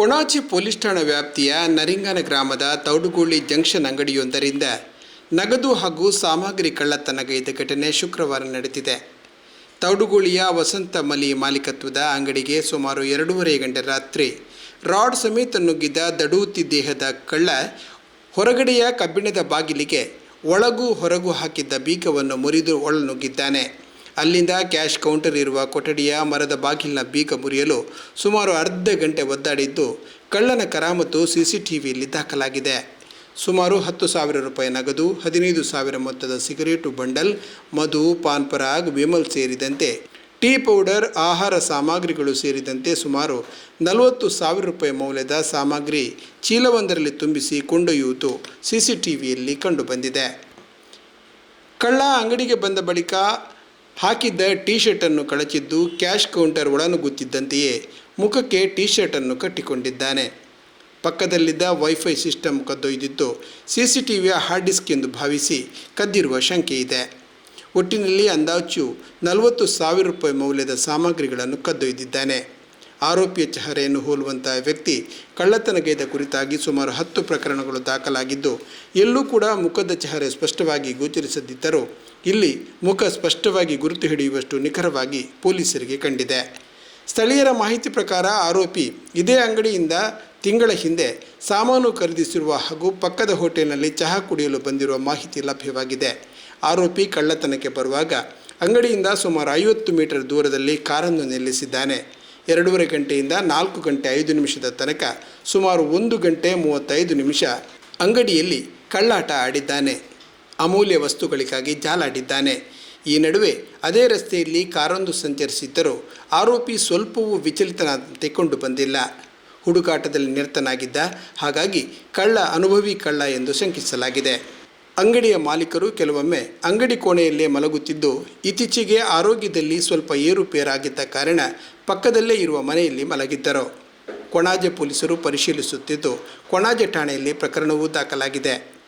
ಕೊಣಾಜಿ police ಠಾಣಾ ವ್ಯಾಪ್ತಿಯ ನರಿಂಗನ ಗ್ರಾಮದ ತೌಡುಗೋಳಿ ಜಂಕ್ಷನ್ ಅಂಗಡಿಯೊಂದರಿಂದ ನಗದು ಹಾಗೂ ಸಾಮಗ್ರಿ ಕಳ್ಳತನಗೈದ ಘಟನೆ ಶುಕ್ರವಾರ ನಡೆದಿದೆ. ತೌಡುಗೋಳಿಯ ವಸಂತ ಮಲಿ ಮಾಲೀಕತ್ವದ ಅಂಗಡಿಗೆ ಸುಮಾರು ಎರಡೂವರೆ ಗಂಟೆ ರಾತ್ರಿ ರಾಡ್ ಸಮೇತ ನುಗ್ಗಿದ ದಡೂತಿ ದೇಹದ ಕಳ್ಳ ಹೊರಗಡೆಯ ಕಬ್ಬಿಣದ ಬಾಗಿಲಿಗೆ ಒಳಗೂ ಹೊರಗೂ ಹಾಕಿದ್ದ ಬೀಗವನ್ನು ಮುರಿದು ಒಳನುಗ್ಗಿದ್ದಾನೆ. ಅಲ್ಲಿಂದ ಕ್ಯಾಶ್ ಕೌಂಟರ್ ಇರುವ ಕೊಠಡಿಯ ಮರದ ಬಾಗಿಲಿನ ಬೀಗ ಮುರಿಯಲು ಸುಮಾರು ಅರ್ಧ ಗಂಟೆ ಒದ್ದಾಡಿದ್ದು, ಕಳ್ಳನ ಕರಾಮತ್ತು ಸಿಸಿಟಿವಿಯಲ್ಲಿ ದಾಖಲಾಗಿದೆ. ಸುಮಾರು ಹತ್ತು ಸಾವಿರ ರೂಪಾಯಿ ನಗದು, ಹದಿನೈದು ಸಾವಿರ ಮೊತ್ತದ ಸಿಗರೇಟು ಬಂಡಲ್, ಮಧು, ಪಾನ್ ಪರಾಗ್, ವಿಮಲ್ ಸೇರಿದಂತೆ ಟೀ ಪೌಡರ್, ಆಹಾರ ಸಾಮಗ್ರಿಗಳು ಸೇರಿದಂತೆ ಸುಮಾರು ನಲವತ್ತು ಸಾವಿರ ರೂಪಾಯಿ ಮೌಲ್ಯದ ಸಾಮಗ್ರಿ ಚೀಲವೊಂದರಲ್ಲಿ ತುಂಬಿಸಿ ಕೊಂಡೊಯ್ಯುವುದು ಸಿಸಿಟಿವಿಯಲ್ಲಿ ಕಂಡುಬಂದಿದೆ. ಕಳ್ಳ ಅಂಗಡಿಗೆ ಬಂದ ಬಳಿಕ ಹಾಕಿದ್ದ ಟೀ ಶರ್ಟನ್ನು ಕಳಚಿದ್ದು ಕ್ಯಾಶ್ ಕೌಂಟರ್ ಒಳನುಗುತ್ತಿದ್ದಂತೆಯೇ ಮುಖಕ್ಕೆ ಟೀ ಶರ್ಟನ್ನು ಕಟ್ಟಿಕೊಂಡಿದ್ದಾನೆ. ಪಕ್ಕದಲ್ಲಿದ್ದ ವೈಫೈ ಸಿಸ್ಟಮ್ ಕದ್ದೊಯ್ದಿದ್ದು ಸಿ ಸಿ ಟಿ ವಿಯ ಹಾರ್ಡ್ ಡಿಸ್ಕ್ ಎಂದು ಭಾವಿಸಿ ಕದ್ದಿರುವ ಶಂಕೆ ಇದೆ. ಒಟ್ಟಿನಲ್ಲಿ ಅಂದಾಜು ನಲವತ್ತು ಸಾವಿರ ರೂಪಾಯಿ ಮೌಲ್ಯದ ಸಾಮಗ್ರಿಗಳನ್ನು ಕದ್ದೊಯ್ದಿದ್ದಾನೆ. ಆರೋಪಿಯ ಚಹರೆಯನ್ನು ಹೋಲುವಂತಹ ವ್ಯಕ್ತಿ ಕಳ್ಳತನಗೈದ ಕುರಿತಾಗಿ ಸುಮಾರು ಹತ್ತು ಪ್ರಕರಣಗಳು ದಾಖಲಾಗಿದ್ದು, ಎಲ್ಲೂ ಕೂಡ ಮುಖದ ಚಹರೆ ಸ್ಪಷ್ಟವಾಗಿ ಗೋಚರಿಸದಿದ್ದರೂ, ಇಲ್ಲಿ ಮುಖ ಸ್ಪಷ್ಟವಾಗಿ ಗುರುತು ಹಿಡಿಯುವಷ್ಟು ನಿಖರವಾಗಿ ಪೊಲೀಸರಿಗೆ ಕಂಡಿದೆ. ಸ್ಥಳೀಯರ ಮಾಹಿತಿ ಪ್ರಕಾರ ಆರೋಪಿ ಇದೇ ಅಂಗಡಿಯಿಂದ ತಿಂಗಳ ಹಿಂದೆ ಸಾಮಾನು ಖರೀದಿಸಿರುವ ಹಾಗೂ ಪಕ್ಕದ ಹೋಟೆಲ್ನಲ್ಲಿ ಚಹಾ ಕುಡಿಯಲು ಬಂದಿರುವ ಮಾಹಿತಿ ಲಭ್ಯವಾಗಿದೆ. ಆರೋಪಿ ಕಳ್ಳತನಕ್ಕೆ ಬರುವಾಗ ಅಂಗಡಿಯಿಂದ ಸುಮಾರು ಐವತ್ತು ಮೀಟರ್ ದೂರದಲ್ಲಿ ಕಾರನ್ನು ನಿಲ್ಲಿಸಿದ್ದಾನೆ. ಎರಡೂವರೆ ಗಂಟೆಯಿಂದ ನಾಲ್ಕು ಗಂಟೆ ಐದು ನಿಮಿಷದ ತನಕ ಸುಮಾರು ಒಂದು ಗಂಟೆ ಮೂವತ್ತೈದು ನಿಮಿಷ ಅಂಗಡಿಯಲ್ಲಿ ಕಳ್ಳಾಟ ಆಡಿದ್ದಾನೆ. ಅಮೂಲ್ಯ ವಸ್ತುಗಳಿಗಾಗಿ ಜಾಲಾಡಿದ್ದಾನೆ. ಈ ನಡುವೆ ಅದೇ ರಸ್ತೆಯಲ್ಲಿ ಕಾರೊಂದು ಸಂಚರಿಸಿದ್ದರೂ ಆರೋಪಿ ಸ್ವಲ್ಪವೂ ವಿಚಲಿತನಾದಂತೆ ಕೊಂಡು ಬಂದಿಲ್ಲ. ಹುಡುಕಾಟದಲ್ಲಿ ನಿರತನಾಗಿದ್ದ ಹಾಗಾಗಿ ಕಳ್ಳ ಅನುಭವಿ ಕಳ್ಳ ಎಂದು ಶಂಕಿಸಲಾಗಿದೆ. ಅಂಗಡಿಯ ಮಾಲೀಕರು ಕೆಲವೊಮ್ಮೆ ಅಂಗಡಿ ಕೋಣೆಯಲ್ಲೇ ಮಲಗುತ್ತಿದ್ದು, ಇತ್ತೀಚೆಗೆ ಆರೋಗ್ಯದಲ್ಲಿ ಸ್ವಲ್ಪ ಏರುಪೇರಾಗಿದ್ದ ಕಾರಣ ಪಕ್ಕದಲ್ಲೇ ಇರುವ ಮನೆಯಲ್ಲಿ ಮಲಗಿದ್ದರು. ಕೊಣಾಜೆ ಪೊಲೀಸರು ಪರಿಶೀಲಿಸುತ್ತಿದ್ದು, ಕೊಣಾಜೆ ಠಾಣೆಯಲ್ಲಿ ಪ್ರಕರಣವೂ ದಾಖಲಾಗಿದೆ.